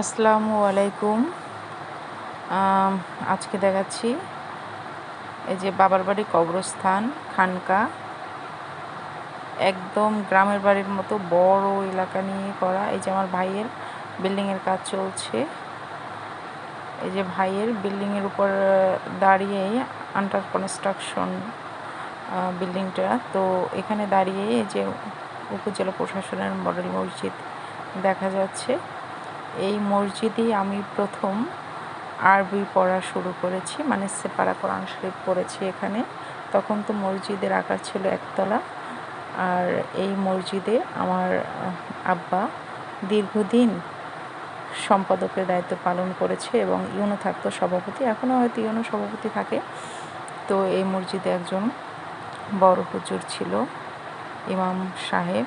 আসসালামু আলাইকুম। আজকে দেখাচ্ছি এই যে বাবার বাড়ি কবরস্থান খানকা। একদম গ্রামের বাড়ির মতো বড় এলাকা নিয়ে করা। এই যে আমার ভাইয়ের বিল্ডিংয়ের কাজ চলছে। এই যে ভাইয়ের বিল্ডিংয়ের উপর আহ, দাঁড়িয়ে আন্ডার কনস্ট্রাকশন বিল্ডিংটা। তো এখানে দাঁড়িয়ে এই যে উপজেলা প্রশাসনের মডেল মসজিদ দেখা যাচ্ছে। এই মসজিদেই আমি প্রথম আরবি পড়া শুরু করেছি মানে সেপারা কোরআন শরীফ পড়েছি এখানে। তখন তো মসজিদের আকার ছিল একতলা। আর এই মসজিদে আমার আব্বা দীর্ঘদিন সম্পাদকের দায়িত্ব পালন করেছে এবং ইউনো থাকতো সভাপতি এখনও হয়তো ইউনো সভাপতি থাকে। তো এই মসজিদে একজন বড় হুজুর ছিল, ইমাম সাহেব।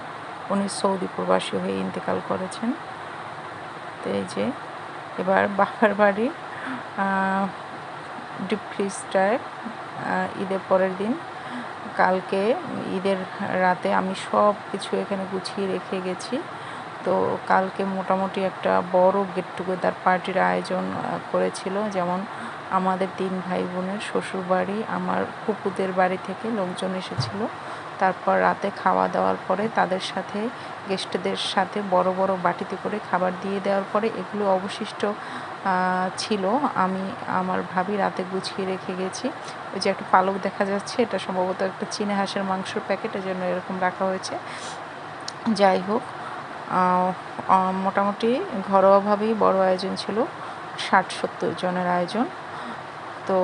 উনি সৌদি প্রবাসী হয়ে ইন্তেকাল করেছেন। এই যে। এবার বাবার বাড়ি ডিপ ফ্রিজটায় ঈদের পরের দিন। কালকে ঈদের রাতে আমি সব কিছু এখানে গুছিয়ে রেখে গেছি। তো কালকে মোটামুটি একটা বড় গেট টুগেদার পার্টির আয়োজন করেছিল। যেমন আমাদের তিন ভাই বোনের শ্বশুর বাড়ি আমার ফুপুদের বাড়ি থেকে লোকজন এসেছিল। তারপর রাতে খাওয়া দাওয়ার পরে তাদের সাথে, গেস্টদের সাথে বড় বড় বাটিতে করে খাবার দিয়ে দেওয়ার পরে এগুলো অবশিষ্ট ছিল। আমি আমার ভাবি রাতে গুছিয়ে রেখে গেছি। ওই যে একটা পালক দেখা যাচ্ছে, এটা সম্ভবত একটা চীনা হাঁসের মাংসর প্যাকেটের জন্য এরকম রাখা হয়েছে। যাই হোক মোটামুটি ঘরোয়াভাবেই বড় আয়োজন ছিল, ষাট সত্তর জনের আয়োজন। তো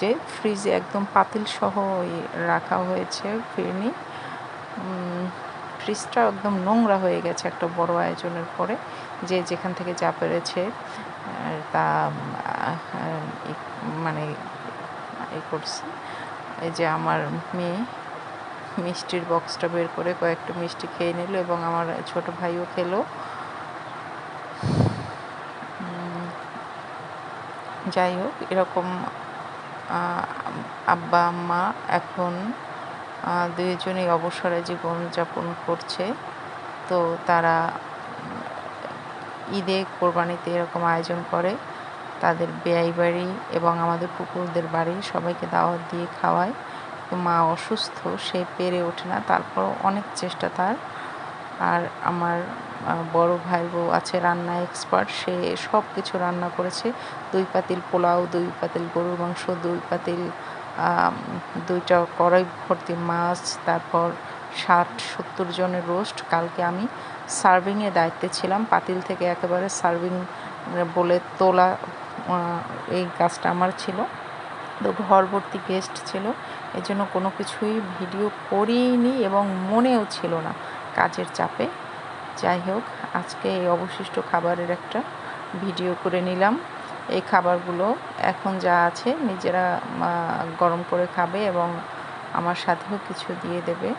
যে ফ্রিজে একদম পাতিল সহ রাখা হয়েছে ফিরনি। ফ্রিজটা একদম নোংরা হয়ে গেছে একটা বড় আয়োজনের পরে। যে যেখান থেকে যা পেরেছে তা মানে এ করছে। এই যে আমার মেয়ে মিষ্টির বক্সটা বের করে কয়েকটা মিষ্টি খেয়ে নিল এবং আমার ছোট ভাইও খেলো। যাই হোক, এরকম আব্বা, আম্মা এখন দুইজনেই অবসরে জীবনযাপন করছে। তো তারা ঈদে কোরবানিতে এরকম আয়োজন করে। তাদের বেয়াই বাড়ি এবং আমাদের কুকুরদের বাড়ি সবাইকে দাওয়াত দিয়ে খাওয়ায়। মা অসুস্থ, সে পেরে ওঠে না। তারপর অনেক চেষ্টা তার। আর আমার বড় ভাই বউ আছে, রান্না এক্সপার্ট সে সব কিছু রান্না করেছে। দুই পাতিল পোলাও, দুই পাতিল গরুর মাংস, দুই পাতিল দুইটা কড়াই ভর্তি মাছ, তারপর ষাট, সত্তর জনের রোস্ট। কালকে আমি সার্ভিংয়ের দায়িত্বে ছিলাম। পাতিল থেকে একেবারে সার্ভিং বলে তোলা এই কাজটা আমার ছিল। তো ঘর ভর্তি গেস্ট ছিল। এই জন্য কোনো কিছুই ভিডিও করিনি এবং মনেও ছিল না। কাজের চাপে। যাই হোক, আজকে এই অবশিষ্ট খাবারের একটা ভিডিও করে নিলাম। এই খাবারগুলো এখন যা আছে নিজেরা গরম করে খাবে এবং আমার সাথেও কিছু দিয়ে দেবে।